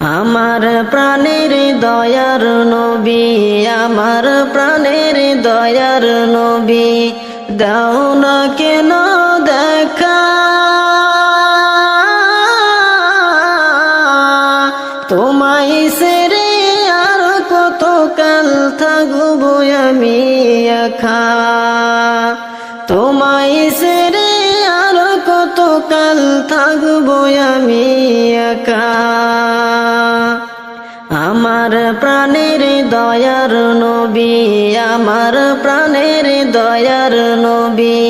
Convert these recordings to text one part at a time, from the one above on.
আমার প্রাণের দয়ার নবী, আমার প্রাণের দয়ার নবী, দাও না কেন দেখা। তোমায় সেরে আর কত কাল থাকব আমি একা? তোমায় সেরে আর কত কাল থাকব আমি একা? আমার প্রাণের দয়ার নবী, আমার প্রাণের দয়ার নবী,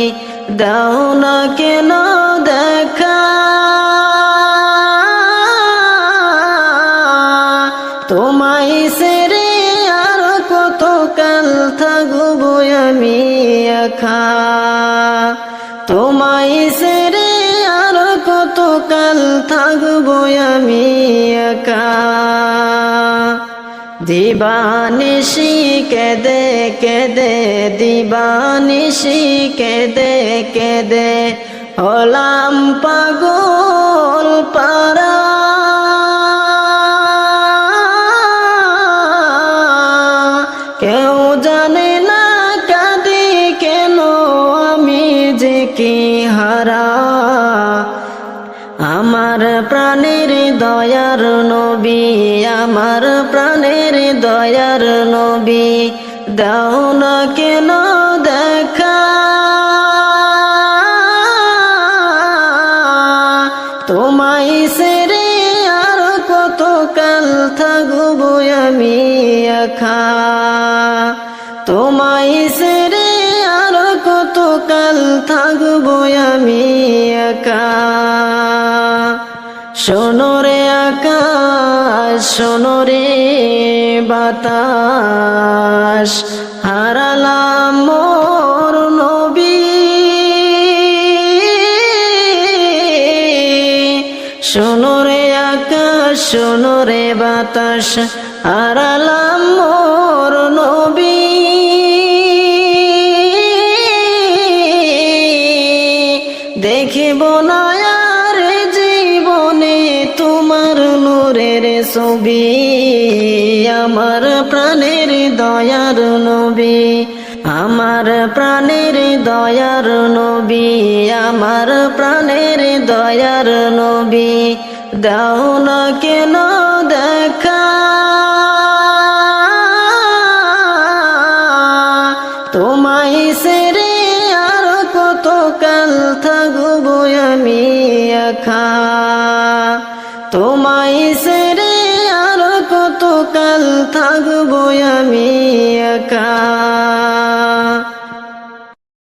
দাও না কেন দেখা। তোমায় সেরে আর কত কাল থাকব আমি একা? তোমায় সেরে আর কত কাল থাকব আমি একা? দিবানিশি কেদে কেদে, দিবানিশি কেদে কেদে, হলাম পাগল পারা কেউ জানে না কাঁদি কেন, আমি যে কি হারা। আমার প্রাণের দয়ার নবী, আমার প্রাণের দয়ার নবী, দাও না কেন দেখা। তোমায় সেরে আর কত কাল থাকব আমি একা? তোমায় সেরে আর কত কাল থাকব আমি একা? শোনো রে আকাশ, শোনো রে বাতাস, হারালাম মোর নবী। শোনো রে আকাশ, শোনো রে বাতাস, হারালাম মোর নবী। নূরের ছবি, আমার প্রাণের দয়ার নবী, আমার প্রাণের দয়ার নবী, আমার প্রাণের দয়ার নবী, দাও না কেন দেখা। তোমায় সেরে আর কত কাল থাকব আমি একা? তোমায় সেরে আর কত কাল থাকব আমি একা?